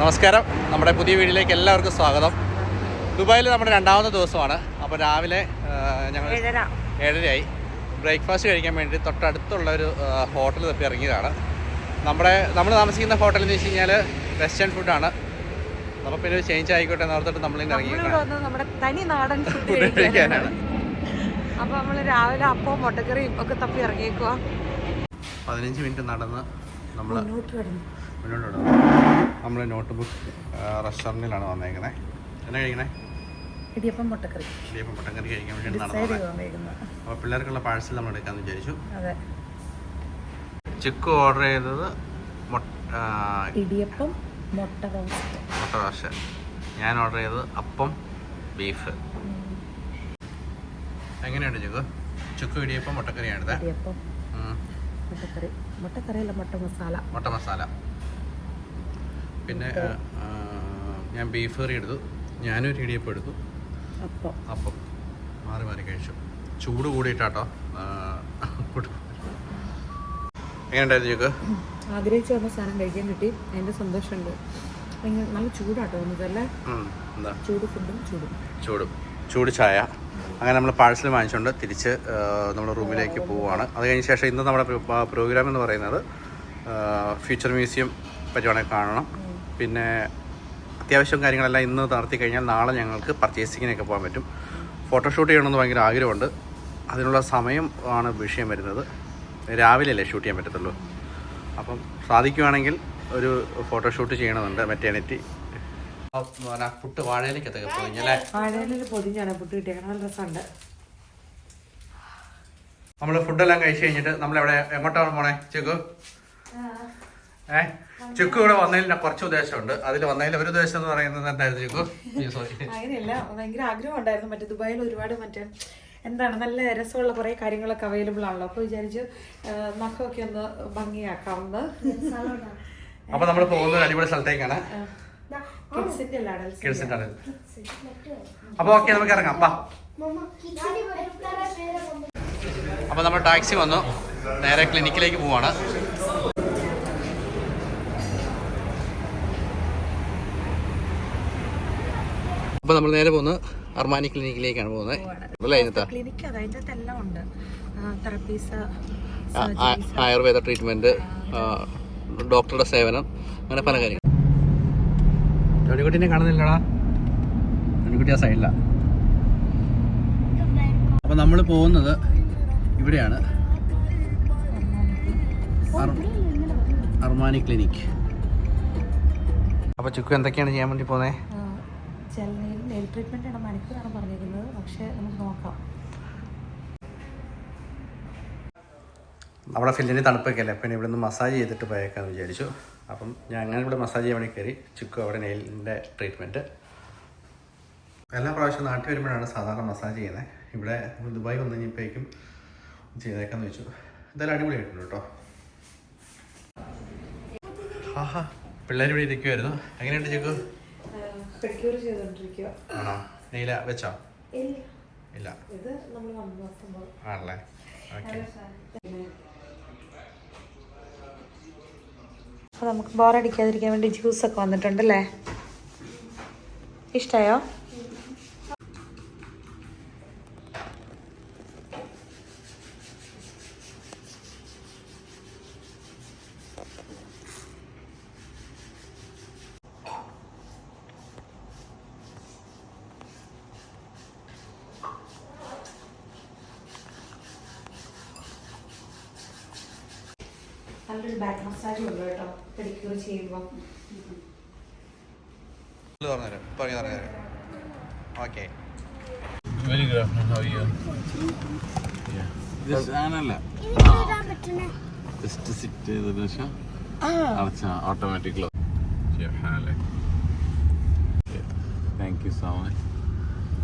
നമസ്കാരം. നമ്മുടെ പുതിയ വീഡിയോയിലേക്ക് എല്ലാവർക്കും സ്വാഗതം. ദുബായിൽ നമ്മുടെ രണ്ടാമത്തെ ദിവസമാണ്. അപ്പോൾ രാവിലെ ഞങ്ങൾ ഏഴര. ഏഴരയായി. ബ്രേക്ക്ഫാസ്റ്റ് കഴിക്കാൻ വേണ്ടി തൊട്ടടുത്തുള്ള ഒരു ഹോട്ടൽ തപ്പി ഇറങ്ങിയതാണ്. നമ്മുടെ നമ്മൾ താമസിക്കുന്ന ഹോട്ടൽ എന്ന് വെച്ച് കഴിഞ്ഞാൽ വെസ്റ്റേൺ ഫുഡാണ് അപ്പോൾ പിന്നെ ഒരു ചേഞ്ച് ആയിക്കോട്ടെ എന്ന് ഓർത്തിട്ട് നമ്മളിന്ന് ഇറങ്ങി കഴിക്കാനാണ്. അപ്പോൾ നമ്മൾ രാവിലെ അപ്പവും മുട്ടക്കറിയും ഒക്കെ തപ്പി പതിനഞ്ച് മിനിറ്റ് നടന്ന് നമ്മൾ മുന്നോട്ട് നമ്മൾ നോട്ട് ബുക്ക് റെസ്റ്റോറന്റിലാണ് വന്നേക്കുന്നത് എന്നാ കഴിക്കണേ? ഇടിയപ്പം മുട്ടക്കറി. ഇടിയപ്പം മുട്ടക്കറി കഴിക്കാൻ വേണ്ടി അപ്പോൾ പിള്ളേർക്കുള്ള പാഴ്സൽ നമ്മൾ എടുക്കാമെന്ന് വിചാരിച്ചു. അതെ. ചിക്കു ഓർഡർ ചെയ്തത് ഇടിയപ്പം മുട്ട റോസ്റ്റ് മുട്ട ദോശ ഞാൻ ഓർഡർ ചെയ്തത് അപ്പം ബീഫ് എങ്ങനെയുണ്ട് ചുക്ക്? ചുക്കു ഇടിയപ്പം മുട്ടക്കറിയാണിത് ഇടിയപ്പം. മുട്ടക്കറി. മുട്ടക്കറിയല്ല മുട്ട മസാല. മുട്ട മസാല. പിന്നെ ഞാൻ ബീഫ് കറി എടുത്തു. ഞാനൊരു ഇടിയപ്പം എടുത്തു. അപ്പം. അപ്പം മാറി മാറി കഴിച്ചു. ചൂട് കൂടിയിട്ടാട്ടോ. എങ്ങനെയുണ്ടായിരുന്നു ചിക്കു? ആഗ്രഹിച്ചു വന്ന സാധനം കഴിക്കാൻ കിട്ടി. അതിന്റെ സന്തോഷമുണ്ട്. നല്ല ചൂടാട്ടോ വന്നതല്ലേ ചൂട് ഫുഡും ചൂടും. ചൂട്. ചൂട് ചായ. അങ്ങനെ നമ്മൾ പാഴ്സൽ വാങ്ങിച്ചുകൊണ്ട് തിരിച്ച് നമ്മുടെ റൂമിലേക്ക് പോവുകയാണ് അത് കഴിഞ്ഞ ശേഷം ഇന്ന് നമ്മുടെ പ്രോഗ്രാം എന്ന് പറയുന്നത് ഫ്യൂച്ചർ മ്യൂസിയം പറ്റുവാണെങ്കിൽ കാണണം. പിന്നെ അത്യാവശ്യം കാര്യങ്ങളെല്ലാം ഇന്ന് നടത്തി കഴിഞ്ഞാൽ നാളെ ഞങ്ങൾക്ക് പർച്ചേസിങ്ങിനൊക്കെ പോകാൻ പറ്റും. ഫോട്ടോഷൂട്ട് ചെയ്യണമെന്ന് ഭയങ്കര ആഗ്രഹമുണ്ട്. അതിനുള്ള സമയം ആണ് വിഷയം വരുന്നത്. രാവിലെയല്ലേ ഷൂട്ട് ചെയ്യാൻ പറ്റത്തുള്ളൂ? അപ്പം സാധിക്കുവാണെങ്കിൽ ഒരു ഫോട്ടോഷൂട്ട് ചെയ്യണമെന്നുണ്ട് മെറ്റേണിറ്റി പുട്ട് വാഴയിലേക്ക് പോയി അല്ലേ? വാഴയിലൊരു പൊതിഞ്ഞാണ് പുട്ട് കിട്ടിയത് നല്ല രസമുണ്ട്. നമ്മൾ ഫുഡെല്ലാം കഴിച്ചു കഴിഞ്ഞിട്ട് നമ്മളെവിടെ എങ്ങോട്ടാണ് പോണേ ചെക്കു? ഏ? ചെക്കു ഇവിടെ വന്നതിൽ കുറച്ച് ഉദ്ദേശമുണ്ട്. അതിൽ വന്നതിൽ ഒരു ഉദ്ദേശം എന്ന് പറയുന്നത് എന്തായിരുന്നു ചെക്കു? സോറി അങ്ങനെയല്ല ഭയങ്കര ആഗ്രഹം ഉണ്ടായിരുന്നു. മറ്റേ ദുബായിൽ ഒരുപാട് മറ്റേ എന്താണ് നല്ല രസമുള്ള കുറേ കാര്യങ്ങളൊക്കെ അവൈലബിൾ ആണല്ലോ. അപ്പോൾ വിചാരിച്ചു നഖമൊക്കെ ഒന്ന് ഭംഗിയാക്കാവുന്ന. അപ്പൊ നമ്മൾ പോകുന്ന ഒരു അടിപൊളി സ്ഥലത്തേക്കാണ്. കിഡ്സിന്റെ അപ്പൊ ഓക്കെ നമുക്ക് ഇറങ്ങാം. അപ്പാ അപ്പൊ നമ്മൾ ടാക്സി വന്നു. നേരെ ക്ലിനിക്കിലേക്ക് പോവാണ്. അപ്പൊ നമ്മൾ നേരെ പോകുന്നത് അർമാനി ക്ലിനിക്കിലേക്കാണ് പോകുന്നത്. അല്ലേ അതിനകത്ത് ക്ലിനിക്ക് ഉണ്ട് തെറപ്പീസ് ആയുർവേദ ട്രീറ്റ്മെന്റ് ഡോക്ടറുടെ സേവനം അങ്ങനെ പല കാര്യങ്ങൾ. ജോണിക്കുട്ടിനെ കാണുന്നില്ലടാ. ജോണിക്കുട്ടി ആ സൈഡില അപ്പൊ നമ്മൾ പോകുന്നത് ഇവിടെയാണ്. അർ- അർമാനി ക്ലിനിക് അപ്പൊ ചുക്കു എന്തൊക്കെയാണ് ചെയ്യാൻ വേണ്ടി പോകുന്നത് ചെന്നൈയിൽ നെയിൽ ട്രീറ്റ്മെന്റ് ആണ് മണിക്കൂറാണ് പറഞ്ഞിരിക്കുന്നത്. പക്ഷേ നമുക്ക് നോക്കാം. നമ്മുടെ ഫില്ലിന് തണുപ്പൊക്കെ അല്ലേ പിന്നെ ഇവിടെ നിന്ന് മസാജ് ചെയ്തിട്ട് പോയേക്കാന്ന് വിചാരിച്ചു. അപ്പം ഞാൻ അങ്ങനെ ഇവിടെ മസാജ് ചെയ്യാൻ വേണ്ടി കയറി. ചുക്കു അവിടെ നെയിലിന്റെ ട്രീറ്റ്മെന്റ് എല്ലാ പ്രാവശ്യം നാട്ടിൽ വരുമ്പോഴാണ് സാധാരണ മസാജ് ചെയ്യുന്നത്. ഇവിടെ ദുബായ് വന്നു കഴിഞ്ഞപ്പോഴേക്കും ചെയ്തേക്കാന്ന് വെച്ചു. എന്തായാലും അടിപൊളിയായിട്ടുണ്ട് കേട്ടോ. ആഹാ പിള്ളേർ ഇവിടെ ഇരിക്കുമായിരുന്നു എങ്ങനെയുണ്ട് ചുക്കു? പെഡിക്യൂർ ആണോ? നെയില വെച്ചോ? ഇല്ല. ഇത് നമ്മൾ വന്ന ആണല്ലേ? അപ്പോൾ നമുക്ക് ബോറടിക്കാതിരിക്കാൻ വേണ്ടി ജ്യൂസൊക്കെ വന്നിട്ടുണ്ടല്ലേ ഇഷ്ടമായോ നല്ലൊരു ബാക്ക് മസാജ് ഉണ്ട് കേട്ടോ പെഡിക്യൂർ ചെയ്യുമ്പോൾ പറഞ്ഞുതരാം പറഞ്ഞു പറഞ്ഞുതരാം okay. Very good afternoon. How are this ആനല്ല just sit ചെയ്തതിനു ശേഷം അടച്ച automatic thank you so much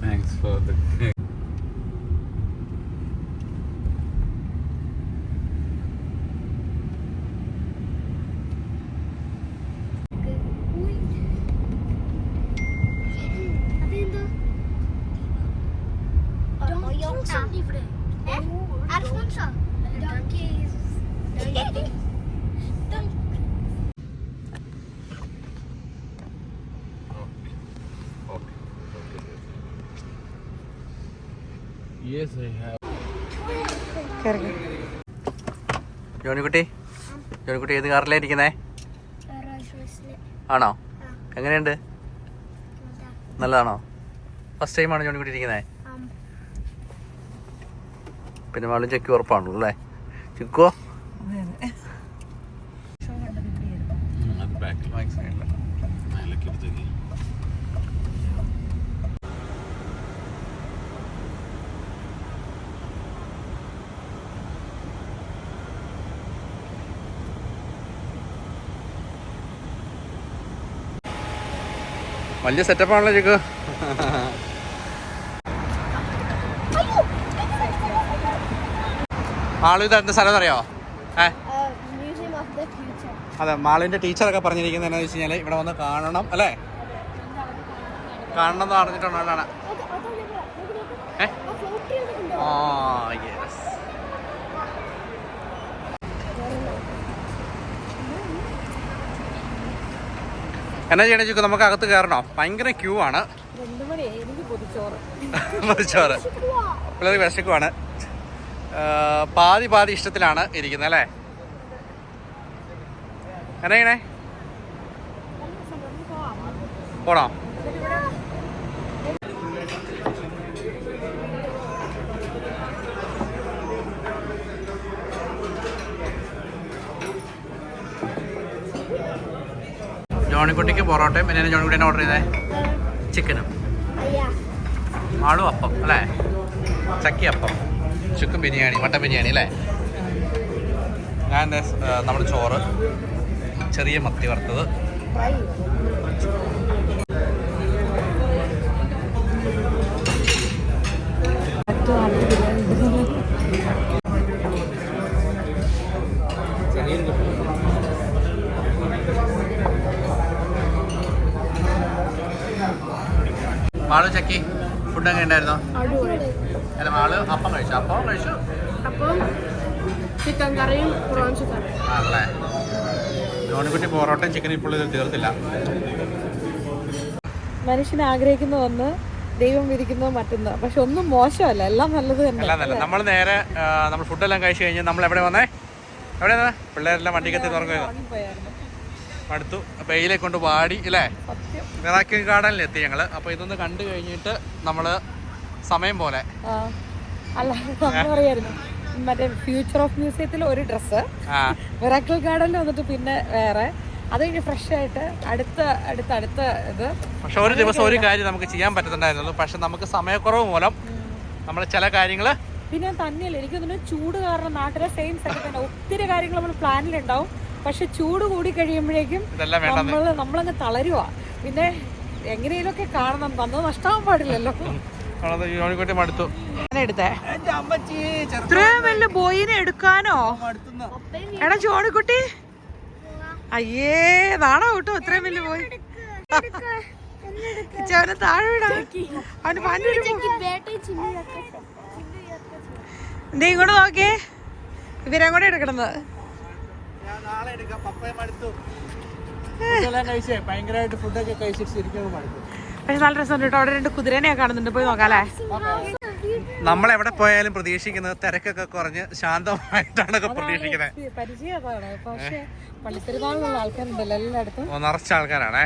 thanks for the Johnykutty? Johnykutty ഏത് കാറിലാണ് ഇരിക്കുന്നേ? ആണോ? എങ്ങനെയുണ്ട്? നല്ലതാണോ? ഫസ്റ്റ് ടൈമാണ് ജോണിക്കുട്ടി ഇരിക്കുന്നേ? പിന്നെ മാളും ചെക്ക് ഉറപ്പാണല്ലോ അല്ലേ? ചിക്കോ വലിയ സെറ്റപ്പാണല്ലോ ചേക്ക് മാളു ഇത് എന്താ സ്ഥലം അറിയോ ഏ. അതെ മാളിന്റെ ടീച്ചറൊക്കെ പറഞ്ഞിരിക്കുന്നത് എന്നാന്ന് വെച്ച് കഴിഞ്ഞാൽ ഇവിടെ വന്ന് കാണണം അല്ലേ കാണണം എന്ന് പറഞ്ഞിട്ടുണ്ടാണ്. ഏ ആ എന്നാ ചെയ്യണേ ചിക്കു? നമുക്ക് അകത്ത് കയറണോ? ഭയങ്കര ക്യൂ ആണ്. പൊതിച്ചോറ്. ചോറ് പിള്ളേർ വിശക്കുവാണ്. പാതി പാതി ഇഷ്ടത്തിലാണ് ഇരിക്കുന്നത് അല്ലേ? എന്നാ ചെയ്യണേ? പോണോ? ജോണിക്കുട്ടിക്ക് പൊറോട്ടയും പിന്നെ ജോണിക്കുട്ടീനെ ഓർഡർ ചെയ്തേ ചിക്കനും. ആളും അപ്പം അല്ലേ? ചക്കി അപ്പം. ചിക്കൻ ബിരിയാണി മട്ടൻ ബിരിയാണി അല്ലേ? ഞാൻ നമ്മുടെ ചോറ്. ചെറിയ മത്തി വറുത്തത്. മാളു ചക്കി ഫുഡ് എങ്ങനെ ഉണ്ടായിരുന്നോ? അല്ല മാൾ അപ്പം കഴിച്ചു? അപ്പം കഴിച്ചു. ചിക്കൻ കറിയും പ്രോൺസ് കറിയും ആണല്ലേ? ജോണിക്കുട്ടി പൊറോട്ടയും ചിക്കൻ ഇപ്പോൾ ഇത് തീർത്തില്ല. മനുഷ്യൻ ആഗ്രഹിക്കുന്ന ഒന്ന് ദൈവം വിധിക്കുന്നത് മറ്റൊന്ന്. പക്ഷെ ഒന്നും മോശമല്ല. എല്ലാം നല്ലത് തന്നെ. നമ്മൾ നേരെ നമ്മൾ ഫുഡെല്ലാം കഴിച്ചു കഴിഞ്ഞ് നമ്മൾ എവിടെ വന്നേ? എവിടെയാണ് പിള്ളേരെല്ലാം വണ്ടിക്കത്തി തുറക്കുന്നു പോയായിരുന്നു അടുത്തു വെയിലെ കൊണ്ട് വാടി അല്ലേ മിറാക്കിൾ ഗാർഡനിൽ എത്തി ഞങ്ങൾ അപ്പോൾ ഇതൊന്ന് കണ്ടു കഴിഞ്ഞിട്ട് നമ്മൾ സമയം പോലെ. അല്ല പറയായിരുന്നു. മറ്റേ ഫ്യൂച്ചർ ഓഫ് മ്യൂസിയത്തിൽ ഒരു ഡ്രസ്സ് മിറാക്കിൾ ഗാർഡനിൽ വന്നിട്ട് പിന്നെ വേറെ. അത് കഴിഞ്ഞ് ഫ്രഷ് ആയിട്ട് അടുത്ത അടുത്ത അടുത്ത ഇത്. പക്ഷെ ഒരു ദിവസം ഒരു കാര്യം നമുക്ക് ചെയ്യാൻ പറ്റുന്നുണ്ടായിരുന്നുള്ളൂ പക്ഷെ നമുക്ക് സമയക്കുറവ് മൂലം നമ്മൾ ചില കാര്യങ്ങൾ പിന്നെ തന്നെയല്ല എനിക്ക് തോന്നുന്നു ചൂട് കാരണം നാട്ടിലെ സെയിം സ്ഥലത്ത് തന്നെ. ഒത്തിരി കാര്യങ്ങൾ നമ്മൾ പ്ലാനിലുണ്ടാവും പക്ഷെ ചൂട് കൂടി കഴിയുമ്പോഴേക്കും നമ്മൾ നമ്മളങ്ങ് തളരുക പിന്നെ എങ്ങനെയൊക്കെ കാണണം? വന്നത് നഷ്ടാവാൻ പാടില്ലല്ലോ. ഇത്രയും വലിയ ബോയിനെ എടുക്കാനോ? എടാ ചോണിക്കുട്ടി അയ്യേ നാണോ കേട്ടോ ഇത്രയും വലിയ ബോയ്? അവനെ താഴെ വിടാ. അവന് പാന്റ് നീ ഇങ്ങോട്ട് നോക്കിയേ. ഇവരെ കൂടെ എടുക്കണത്. ഭയങ്കരമായിട്ട് ഫുഡൊക്കെ കഴിച്ചിട്ട് ശരിക്കും മടുത്തു. പക്ഷെ നല്ല രസമുണ്ട് കേട്ടോ. അവിടെ രണ്ട് കുതിരനെ കാണുന്നുണ്ട്. പോയി നോക്കാല്ലേ? നമ്മൾ എവിടെ പോയാലും പ്രതീക്ഷിക്കുന്നത് തിരക്കൊക്കെ കുറഞ്ഞ് ശാന്തമായിട്ടാണ് പ്രതീക്ഷിക്കുന്നത്. നിറച്ച ആൾക്കാരാണേ.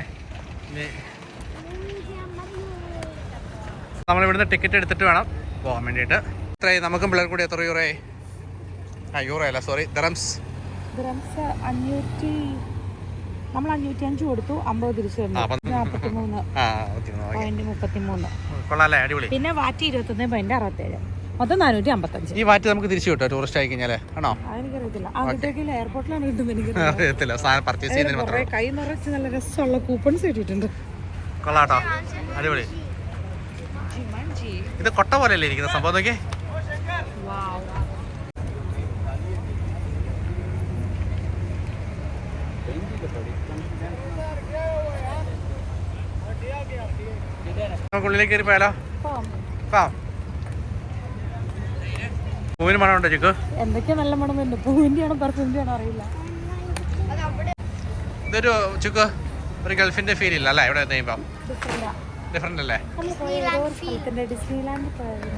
നമ്മൾ ഇവിടുന്ന് ടിക്കറ്റ് എടുത്തിട്ട് വേണം പോകാൻ വേണ്ടിയിട്ട്. ഇത്രയും നമുക്കും പിള്ളേർ കൂടി എത്ര യൂറേ ആ യൂറോ അല്ല സോറി ദറംസ്. ദ്രംസ് അഞ്ഞൂറ്റി നമ്മൾ അഞ്ഞൂറ്റി അഞ്ച് കൊടുത്തു അമ്പത് തിരിച്ചു ആ, അപ്പം- നാൽപ്പത്തി മൂന്ന് ആ ഓക്കെ ഓക്കെ. പോയിന്റ് മുപ്പത്തി മൂന്ന് അടിപൊളി. പിന്നെ വാറ്റി ഇരുപത്തൊന്ന് പോയിന്റ് അറുപത്തേഴ്. മൊത്തം നാനൂറ്റി അമ്പത്തഞ്ച് ഈ വാറ്റ് നമുക്ക് തിരിച്ചു കിട്ടും ടൂറിസ്റ്റ് ആയി കഴിഞ്ഞാൽ ആണോ? എയർപോർട്ടിലാണ് കിട്ടുന്നത് എനിക്ക് അറിയത്തില്ല. സാധനം പർച്ചേസ് ചെയ്യുന്നതിന് മാത്രം. കൈ നിറച്ച് നല്ല രസമുള്ള കൂപ്പൺസ് കിട്ടിയിട്ടുണ്ട്. കൊള്ളാട്ടോ അടിപൊളി. ഇത് കൊട്ട പോലെയല്ലേ ഇരിക്കുന്ന സംഭവം നോക്കിയേ. നമുക്ക് ഉള്ളിലേക്ക് കയറി പോയാലോ പൂവിന് ഉണ്ടോ ചിക്ക്? എന്തൊക്കെയാ നല്ല മണം വരുന്നത് പൂവിന്റെ ആണോ പെർഫ്യൂമിന്റെ ആണോ അറിയില്ല. ഇതൊരു ചുക്ക് ഒരു ഗൾഫിന്റെ ഫീൽ ഇല്ല അല്ലേ? ഇവിടെ കഴിയുമ്പോ ഡിഫറെന്റാ. ഡിഫറെന്റ് അല്ലേ?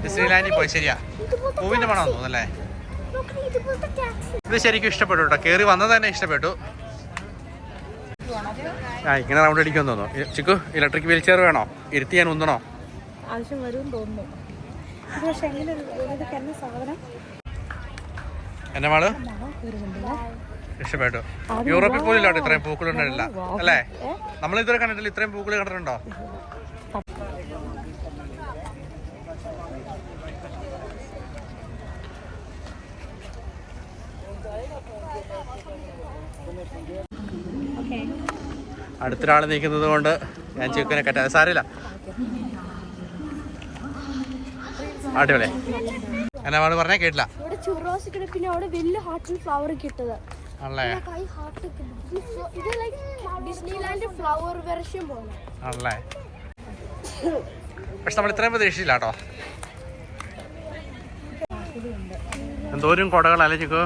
ഡിസ്നിലാൻഡിൽ പോയി ശരിയാ. പൂവിന്റെ മണം തോന്നുന്നല്ലേ ഇത് ശരിക്കും ഇഷ്ടപ്പെട്ടു കേട്ടോ. കയറി വന്നത് തന്നെ ഇഷ്ടപ്പെട്ടു. ആ ഇങ്ങനെ റൗണ്ട് അടിക്കാൻ തോന്നുന്നു. ചിക്കു ഇലക്ട്രിക് വീൽ ചെയർ വേണോ? ഇരുത്തി ഞാൻ ഉന്നണോ ആവശ്യം വരും തോന്നുന്നു. പക്ഷെ എങ്ങനെ സാധനം? എന്റെ മാൾ? ഇഷ്ടപ്പെട്ടു യൂറോപ്പിൽ പോലും ഇല്ലാട്ടോ ഇത്രയും കണ്ടിട്ടില്ല അല്ലേ? നമ്മൾ ഇതുവരെ കണ്ടിട്ടില്ല ഇത്രയും പൂക്കൾ കണ്ടിട്ടുണ്ടോ അടുത്തൊരാൾ നിൽക്കുന്നത് കൊണ്ട് ഞാൻ ചിക്കനെ കെട്ടാ സാരില്ല അടിപൊളി. എന്നാ അവൾ പറഞ്ഞ കേട്ടില്ല. പിന്നെ അവിടെ വലിയ ഹാർട്ടിൽ ഫ്ലവർ കിട്ടത് ആണല്ലേ? ആണല്ലേ? പക്ഷെ നമ്മൾ ഇത്രയും പ്രതീക്ഷിച്ചില്ല കേട്ടോ. എന്തോരും കൊടകളല്ലേ ചിക്കു?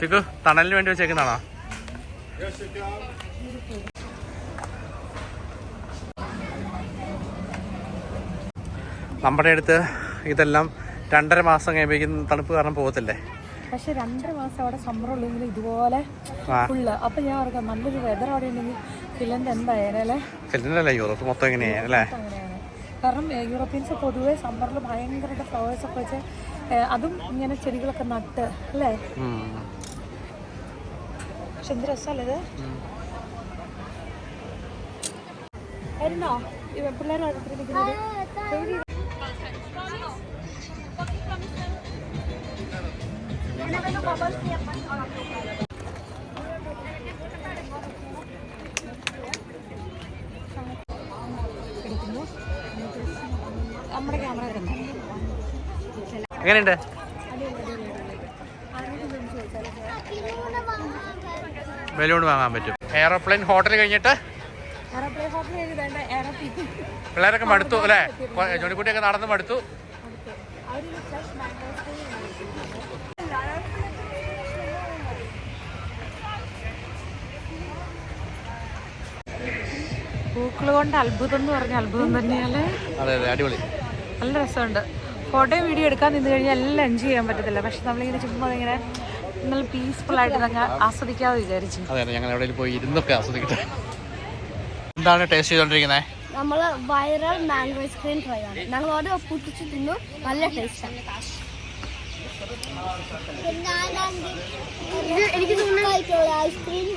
ചിക്കു തണലിന് വേണ്ടി വെച്ചേക്കുന്നതാണോ? നമ്മുടെ അടുത്ത് ഇതെല്ലാം രണ്ടര മാസം കഴിയുമ്പോഴേക്കും തണുപ്പ് കാരണം പോകത്തില്ലേ? പക്ഷെ രണ്ടര മാസം അവിടെ സമ്മർ ഉള്ളെങ്കിൽ ഇതുപോലെ ഫുള്ള് അപ്പൊ ഞാൻ ഓർക്കാം നല്ലൊരു വെതർ അവിടെ ഉണ്ടെങ്കിൽ ഫിൻലൻഡ് എന്തായാലേ യൂറോപ്പ് മൊത്തം എങ്ങനെയാണ് അല്ലേ? കാരണം യൂറോപ്യൻസ് പൊതുവേ സമ്മറിൽ ഭയങ്കരമായിട്ട് ഫ്ലവേഴ്സ് ഒക്കെ വെച്ച് അതും ഇങ്ങനെ ചെടികളൊക്കെ നട്ട് അല്ലേ. പക്ഷെ എന്ത് രസമല്ലേ ഇത്? വരുന്നോ അടുത്തിരിക്കുന്നത് എങ്ങനെയുണ്ട്? ബലൂൺ വാങ്ങാൻ പറ്റും. എയറോപ്ലെയിൻ ഹോട്ടൽ കഴിഞ്ഞിട്ട്? പിള്ളേരൊക്കെ മടുത്തു അല്ലേ? ജോണിക്കുട്ടിയൊക്കെ നടന്ന് മടുത്തു. പൂക്കൾ കൊണ്ട് അത്ഭുതം എന്ന് പറഞ്ഞ അത്ഭുതം തന്നെയാണ് അതെ അതെ അടിപൊളി. നല്ല രസമുണ്ട്. ഫോട്ടോയും വീഡിയോ എടുക്കാൻ നിന്ന് കഴിഞ്ഞാൽ എല്ലാം എൻജോയ് ചെയ്യാൻ പറ്റത്തില്ല. പക്ഷെ നമ്മളിങ്ങനെ ചുമ്മാ ഇങ്ങനെ നല്ല പീസ്ഫുൾ ആയിട്ട് നിങ്ങൾ ആസ്വദിക്കാതെ വിചാരിച്ചു. അതെ ഞങ്ങൾ എവിടെയെങ്കിലും പോയി ഇരുന്നൊക്കെ ആസ്വദിക്കട്ടെ. എന്താണ് ടേസ്റ്റ് ചെയ്തോണ്ടിരിക്കുന്നത് നമ്മൾ വൈറൽ മാംഗോ ഐസ്ക്രീം ട്രൈ ആണ്. ഞങ്ങൾ ഓരോ പൊട്ടിച്ച് തിന്നു നല്ല ടേസ്റ്റാണ് ആണ്. എനിക്ക് തോന്നുന്നു ഐസ്ക്രീം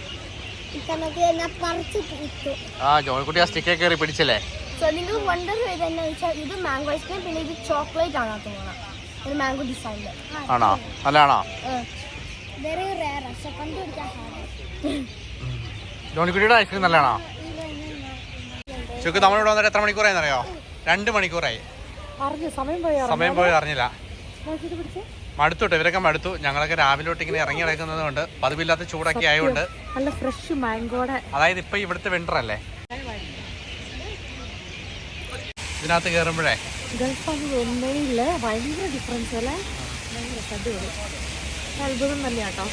ഞാൻ പറിച്ച് കിട്ടും ആ ജോൺകുട്ടി ആ സ്റ്റിക്കേ കയറി പിടിച്ചല്ലേ? സോ നിങ്ങൾ വണ്ടർ ചെയ്ത് തന്നെ വെച്ചാൽ ഇത് മാംഗോ ഐസ്ക്രീം പിന്നെ ഇത് ചോക്ലേറ്റ് ആണ് തോന്നുന്നത് ഒരു മാംഗോ ഡിസൈനിൽ ആണോ? നല്ലതാണോ? വെരി റെയർ പക്ഷെ കണ്ടുപിടിക്കാൻ ജോണിക്കുട്ടിയുടെ ഐസ്ക്രീം നല്ലതാണോ? ചുക്ക് നമ്മളിവിടെ വന്നിട്ട് എത്ര മണിക്കൂറായി അറിയോ രണ്ട് മണിക്കൂറായി. അറിഞ്ഞു. സമയം പോയി? സമയം പോയി? അറിഞ്ഞില്ല. മടുത്തോട്ടെ മടുത്തു കേട്ടോ ഇവരൊക്കെ മടുത്തു. ഞങ്ങളൊക്കെ രാവിലെ തൊട്ട് ഇങ്ങനെ ഇറങ്ങി കിടക്കുന്നത് കൊണ്ട് പതിവില്ലാത്ത ചൂടൊക്കെ ആയതുകൊണ്ട് നല്ല ഫ്രഷ് മാംഗോടെ അതായത് ഇപ്പൊ ഇവിടുത്തെ വിന്റർ അല്ലേ? ഇതിനകത്ത് കയറുമ്പോഴേ ഗൾഫ് അത് ഇല്ല ഭയങ്കര ഡിഫറൻസ് അല്ലേ? ഭയങ്കര അടിപൊളി. അത്ഭുതം തന്നെയാട്ടോ.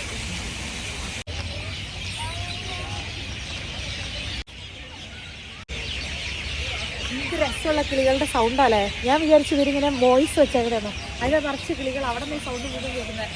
എന്ത് രസമുള്ള കിളികളുടെ സൗണ്ടല്ലേ ഞാൻ വിചാരിച്ചു ഇവരിങ്ങനെ വോയിസ് വെച്ചേക്കണെന്നു അതിനെ നിറച്ച് കിളികൾ അവിടെ നിന്ന് സൗണ്ട് കൂടുതൽ കേൾക്കുന്നത്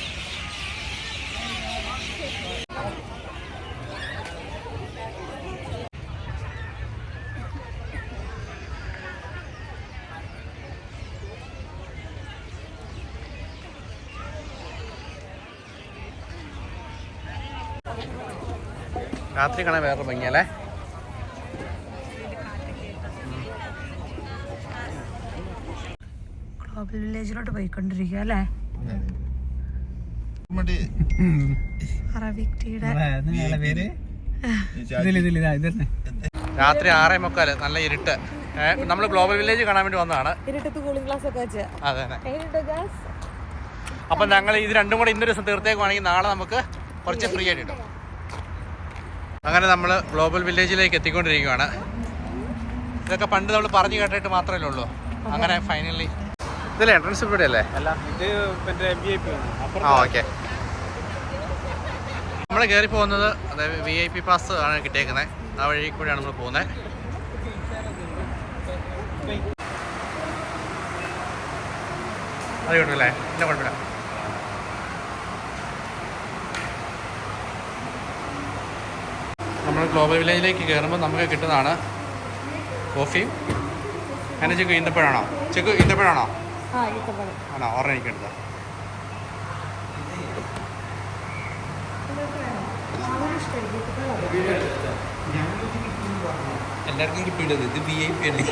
രാത്രി കാണാൻ വേറെ ഭംഗിയല്ലേ? ഗ്ലോബൽ വില്ലേജിലോട്ട് പോയിക്കൊണ്ടിരിക്കുക അല്ലേ? അറബിക് ടീയുടെ രാത്രി ആറേ മുക്കാൽ നല്ല ഇരുട്ട്. നമ്മൾ ഗ്ലോബൽ വില്ലേജ് കാണാൻ വേണ്ടി വന്നതാണ്. അപ്പം ഞങ്ങൾ ഇത് രണ്ടും കൂടെ ഇന്നൊരു ദിവസം തീർത്തേക്കുവാണെങ്കിൽ നാളെ നമുക്ക് കുറച്ച് ഫ്രീ ആയിട്ട് കിട്ടും. അങ്ങനെ നമ്മൾ ഗ്ലോബൽ വില്ലേജിലേക്ക് എത്തിക്കൊണ്ടിരിക്കുകയാണ്. ഇതൊക്കെ പണ്ട് നമ്മൾ പറഞ്ഞു കേട്ടിട്ട് മാത്രമേ ഉള്ളൂ. അങ്ങനെ ഫൈനലി ഇതല്ലേ എൻട്രൻസ് ഇവിടെ അല്ലേ ആ ഓക്കെ നമ്മൾ കയറി പോകുന്നത് അതായത് വി ഐ പി പാസ് ആണ് കിട്ടിയേക്കുന്നത്. ആ വഴി കൂടിയാണ് നമ്മൾ പോകുന്നത്. അത് എന്നെ കുഴപ്പമില്ല. നമ്മൾ ഗ്ലോബൽ വില്ലേജിലേക്ക് കയറുമ്പോൾ നമുക്ക് കിട്ടുന്നതാണ് കോഫിയും അങ്ങനെ ചെക്ക് ഈന്തപ്പഴാണോ? ചെക്ക് ഈന്തപ്പഴാണോ? ഈത്തപ്പഴം ആണോ? ഓർഡർ എനിക്ക് എടുത്തത് എല്ലാവർക്കും കിട്ടിയിട്ടത് ഇത്? വി ഐ പി അല്ലേ?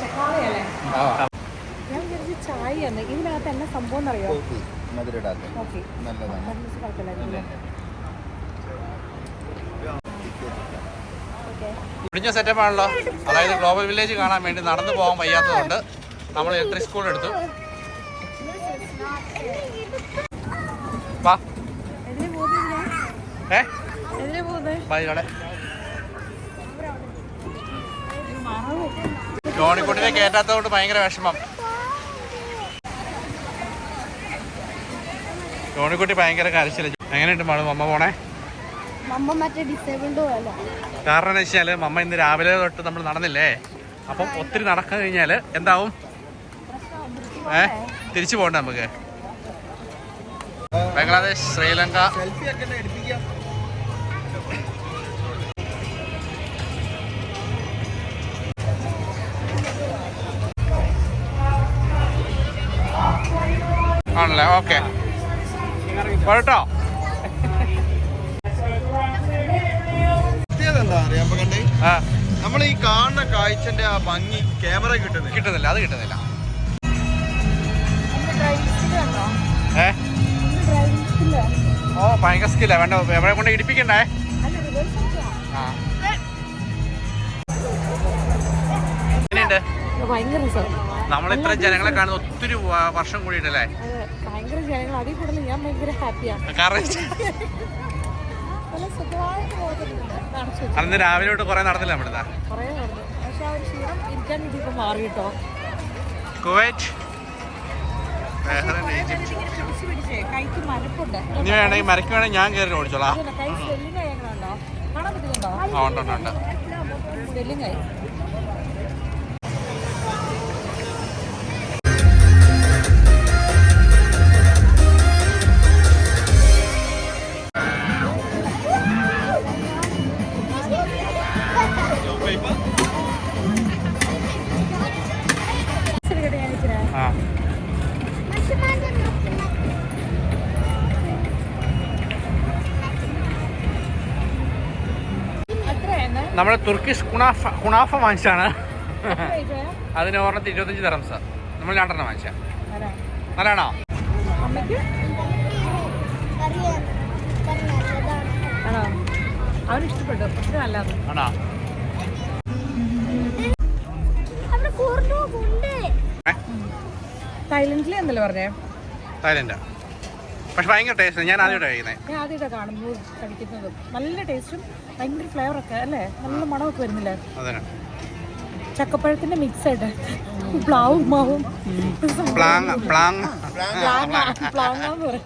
ചായ ഞാൻ വിചാരിച്ചു ചായ ഇതിനകത്ത് എന്നെ സംഭവം എന്നറിയോ? ഓക്കെ നല്ലതാണ്. കുഴപ്പമില്ലായിരുന്നു സെറ്റപ്പാണല്ലോ. അതായത് ഗ്ലോബൽ വില്ലേജ് കാണാൻ വേണ്ടി നടന്നു പോകാൻ വയ്യാത്തതുകൊണ്ട് നമ്മൾ ഇലക്ട്രിക് സ്കൂൾ എടുത്തു. ജോണിക്കുട്ടിനെ കേറ്റാത്തതുകൊണ്ട് ഭയങ്കര വിഷമം. ജോണിക്കുട്ടി ഭയങ്കര കരച്ചില്ല എങ്ങനെയുണ്ട് മാളും അമ്മ പോണേ? നമ്മ മറ്റേ ഡിസേബിൾഡ് പോലെ കാരണം വെച്ചാൽ മമ്മ ഇന്ന് രാവിലെ തൊട്ട് നമ്മൾ നടന്നില്ലേ? അപ്പം ഒത്തിരി നടക്കാൻ കഴിഞ്ഞാൽ എന്താവും? ഏ? തിരിച്ചു പോകണ്ട നമുക്ക്. ബംഗ്ലാദേശ് ശ്രീലങ്ക. ആണല്ലേ? ഓക്കെ. കേട്ടോ എന്താ അറിയാൻ കണ്ടേ നമ്മൾ ഈ കാണുന്ന കാഴ്ചന്റെ ആ ഭംഗി ക്യാമറ കിട്ടുന്നില്ല. കിട്ടുന്നില്ല അത് കിട്ടുന്നില്ല. ഏ? ഓ ഭയങ്കര സ്കില്ല വേണ്ട എവിടെ കൊണ്ട് ഇടിപ്പിക്കണ്ടേ? ആ. നമ്മൾ ഇത്ര ജനങ്ങളെ കാണുന്ന ഒത്തിരി വർഷം കൂടിയിട്ടല്ലേ? അതെ ഭയങ്കര ജനങ്ങൾ അതിൽ കൂടുതൽ ഞാൻ ഭയങ്കര ഹാപ്പിയാണ് കാരണം അന്ന് രാവിലെ തൊട്ട് കുറെ നടന്നില്ല നമ്മുടെ കുവൈറ്റ്. ഇനി വേണമെങ്കിൽ മരക്ക് വേണമെങ്കിൽ ഞാൻ കയറി ഓടിച്ചോളാം. ആ ഉണ്ട് ഉണ്ട് ഉണ്ട്. ആ. നമ്മൾ തുർക്കിഷ് കുണാഫ കുണാഫ വാങ്ങിച്ചാണ് അതിന് ഓർണത്തി ഇരുപത്തഞ്ച് തരം സാർ. നമ്മൾ രണ്ടെണ്ണം വാങ്ങിച്ച നല്ലതാണോ? അവന് ഇഷ്ടപ്പെട്ടു. നല്ലത് ആണോ? തായ്ലൻഡിലെ എന്നല്ലേ പറഞ്ഞേ? തായ്ലൻഡ് പക്ഷെ ഭയങ്കര ടേസ്റ്റ് ഞാൻ ആദ്യമായിട്ട് കഴിക്കുന്നത് ഞാൻ ആദ്യമായിട്ട് കാണുമ്പോൾ കഴിക്കുന്നതും. നല്ല ടേസ്റ്റും ഭയങ്കര ഫ്ലേവറൊക്കെ അല്ലേ? നല്ല മണമൊക്കെ വരുന്നില്ലേ? അതന്നെ. ചക്കപ്പഴത്തിന്റെ മിക്സ് ആയിട്ട്. പ്ലാവും മാവും പ്ലാങ്ങ പ്ലാങ്ങ. പ്ലാങ്ങ പറയും.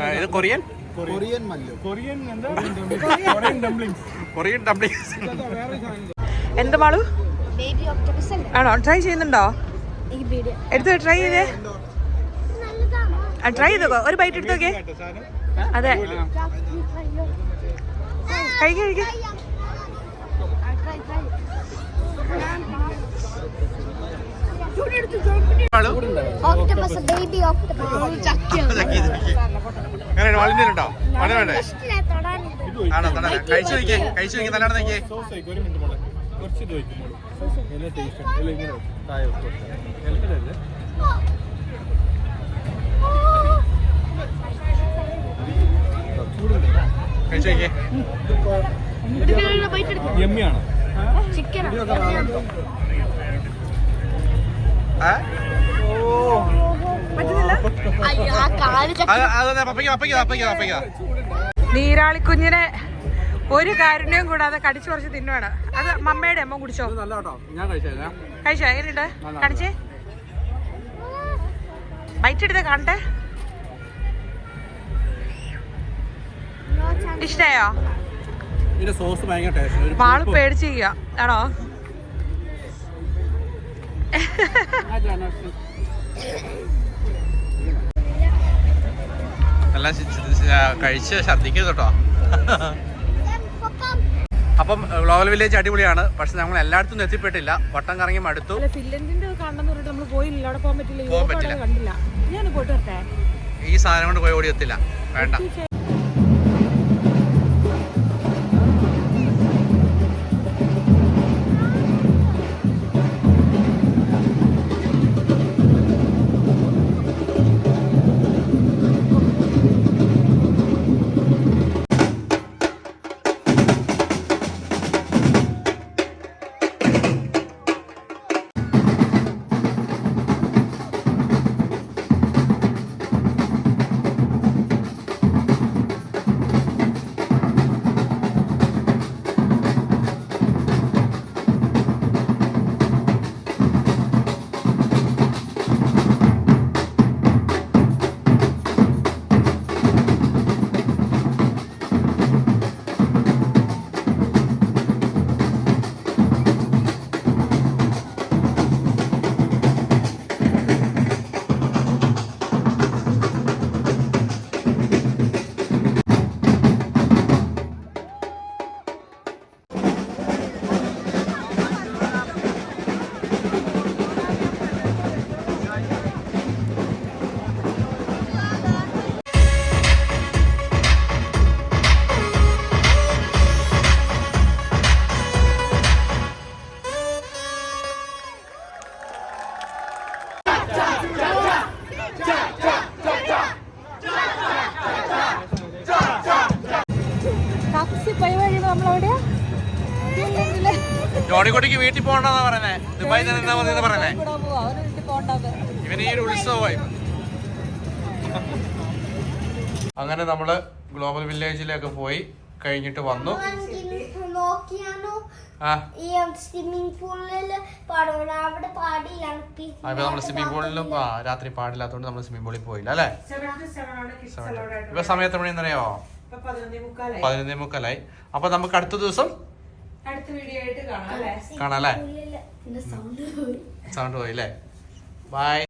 ആ, ഇത് Korean? Korean. Mallu. Korean dumplings എന്ത് മാളു? ബേബി ഓക്ടോപസ് അല്ലേ? ആണോ? ട്രൈ ചെയ്യുന്നുണ്ടോ? എടുത്ത് ട്രൈ ചെയ്തേ. നല്ലതാണ്? ട്രൈ ചെയ്തോ ഒരു ബൈറ്റ് എടുത്ത് നോക്കിയേ. അതെ. കഴിക്ക കഴിക്ക. ഓക്ടോപസ് ബേബി ഓക്ടോപസ് ചക്കിയാണ് അങ്ങനെ വളഞ്ഞ വേണ്ടേ? ഇഷ്ടമില്ല തൊടാനിത് ആണോ തന്നെ കഴിച്ചു നോക്കിയേ കഴിച്ചു നോക്കി നല്ലോണം നോക്കിയേ. കുറച്ച് ഇത് വയ്ക്കുമ്പോൾ നല്ല ടേസ്റ്റ് ഉണ്ട്. പപ്പയ്ക്ക് നീരാളിക്കുഞ്ഞിനെ ഒരു കാരുണ്യവും കൂടാതെ കടിച്ചു കുറച്ച് തിന്നുവാണ്. അത് മമ്മയുടെ അമ്മ കുടിച്ചോ? നല്ല കേട്ടോ ഞാൻ കഴിച്ചാ കഴിച്ചോ? എങ്ങനെയുണ്ട്? കടിച്ചേ? ബൈറ്റ് എടുത്ത് കാണട്ടെ. ഇഷ്ടയോ? സോസ് മാൾ പേടിച്ചിരിക്കുക ആണോ? എല്ലാം കഴിച്ച് ഛർദ്ദിക്കരുത് കേട്ടോ. അപ്പം ഗ്ലോബൽ വില്ലേജ് അടിപൊളിയാണ്. പക്ഷെ നമ്മൾ എല്ലായിടത്തും എത്തിപ്പെട്ടില്ല. വട്ടം കറങ്ങി മടുത്തു. പോകാൻ പറ്റില്ല. ഈ സാധനം കൊണ്ട് പോയി ഓടി എത്തില്ല. വേണ്ട. ജോണിക്കുട്ടിക്ക് വീട്ടിൽ പോകണ്ടെന്നാ പറയുന്നത് ദുബായി തന്നെ നിന്നാ മതി പോകണ്ടത് ഇവന് ഈ ഒരു ഉത്സവമായി. അങ്ങനെ നമ്മൾ ഗ്ലോബൽ വില്ലേജിലേക്ക് പോയി കഴിഞ്ഞിട്ട് വന്നു. സ്വിമ്മിംഗ് പൂളിൽ പാടുന്നത് അവിടെ പാടിയിലാണ്. നമ്മൾ സ്വിമ്മിംഗ് പൂളിലും ആ രാത്രി പാടില്ലാത്തതുകൊണ്ട് നമ്മൾ സ്വിമ്മിംഗ് പൂളിൽ പോയില്ല അല്ലേ? ഇപ്പൊ സമയത്ത് എവിടെയെന്നറിയോ ഇപ്പൊ പതിനൊന്നേ മുക്കാലായി. പതിനൊന്നേ മുക്കാലായി. അപ്പൊ നമുക്ക് അടുത്ത ദിവസം അടുത്ത വീഡിയോ ആയിട്ട് കാണാം അല്ലേ? കാണാം അല്ലേ? സൗണ്ട് പോയി. സൗണ്ട് പോയി അല്ലേ? ബൈ